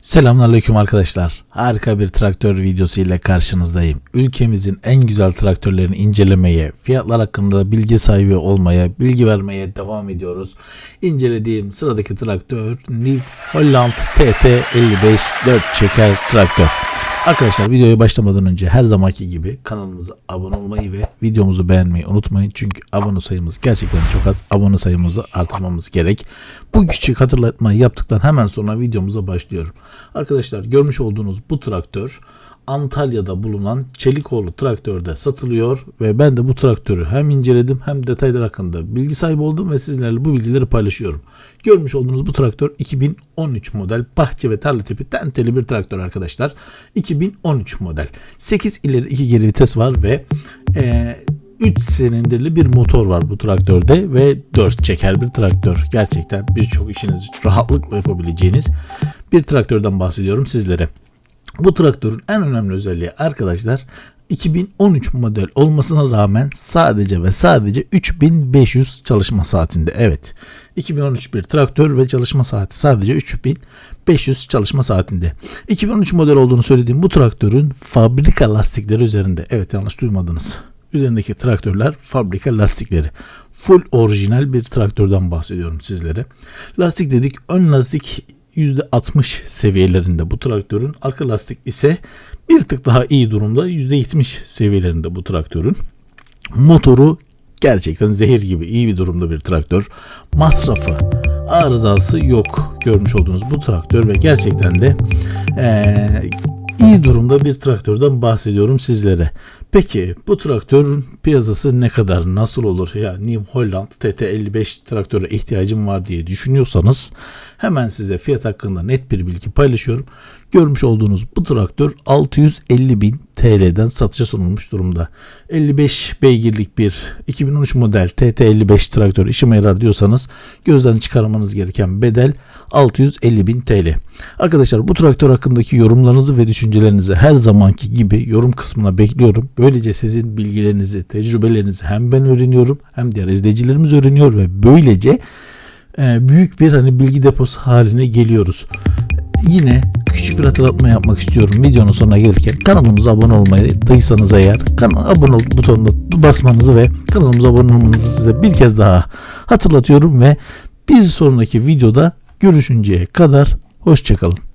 Selamünaleyküm arkadaşlar. Harika bir traktör videosu ile karşınızdayım. Ülkemizin en güzel traktörlerini incelemeye, fiyatlar hakkında bilgi sahibi olmaya, bilgi vermeye devam ediyoruz. İncelediğim sıradaki traktör New Holland TT55 4 çeker traktör. Arkadaşlar videoya başlamadan önce her zamanki gibi kanalımıza abone olmayı ve videomuzu beğenmeyi unutmayın. Çünkü abone sayımız gerçekten çok az. Abone sayımızı artırmamız gerek. Bu küçük hatırlatmayı yaptıktan hemen sonra videomuza başlıyorum. Arkadaşlar görmüş olduğunuz bu traktör Antalya'da bulunan Çelikoğlu traktörde satılıyor ve ben de bu traktörü hem inceledim hem detaylar hakkında bilgi sahibi oldum ve sizlerle bu bilgileri paylaşıyorum. Görmüş olduğunuz bu traktör 2013 model bahçe ve tarla tipi tenteli bir traktör arkadaşlar. 2013 model. 8 ileri 2 geri vites var ve eee 3 silindirli bir motor var bu traktörde ve 4 çeker bir traktör. Gerçekten birçok işinizi rahatlıkla yapabileceğiniz bir traktörden bahsediyorum sizlere. Bu traktörün en önemli özelliği arkadaşlar 2013 model olmasına rağmen sadece ve sadece 3500 çalışma saatinde. Evet. 2013 bir traktör ve çalışma saati sadece 3500 çalışma saatinde. 2013 model olduğunu söylediğim bu traktörün fabrika lastikleri üzerinde. Evet yanlış duymadınız. Üzerindeki traktörler fabrika lastikleri. Full orijinal bir traktörden bahsediyorum sizlere. Lastik dedik. Ön lastik %60 seviyelerinde bu traktörün. Arka lastik ise bir tık daha iyi durumda %70 seviyelerinde bu traktörün. Motoru gerçekten zehir gibi iyi bir durumda bir traktör. Masrafı, arızası yok görmüş olduğunuz bu traktör ve gerçekten de eee, iyi durumda bir traktörden bahsediyorum sizlere. Peki bu traktörün piyasası ne kadar nasıl olur ya New Holland TT55 traktöre ihtiyacım var diye düşünüyorsanız hemen size fiyat hakkında net bir bilgi paylaşıyorum. Görmüş olduğunuz bu traktör 650 bin TL'den satışa sunulmuş durumda. 55 beygirlik bir 2013 model TT55 traktör işime yarar diyorsanız gözden çıkarmanız gereken bedel 650 bin TL. Arkadaşlar bu traktör hakkındaki yorumlarınızı ve düşüncelerinizi her zamanki gibi yorum kısmına bekliyorum. Böylece sizin bilgilerinizi, tecrübelerinizi hem ben öğreniyorum hem diğer izleyicilerimiz öğreniyor ve böylece e, büyük bir hani bilgi deposu haline geliyoruz. Yine küçük bir hatırlatma yapmak istiyorum videonun sonuna gelirken kanalımıza abone olmayı dıysanız eğer kanal abone ol butonuna basmanızı ve kanalımıza abone olmanızı size bir kez daha hatırlatıyorum ve bir sonraki videoda görüşünceye kadar hoşçakalın.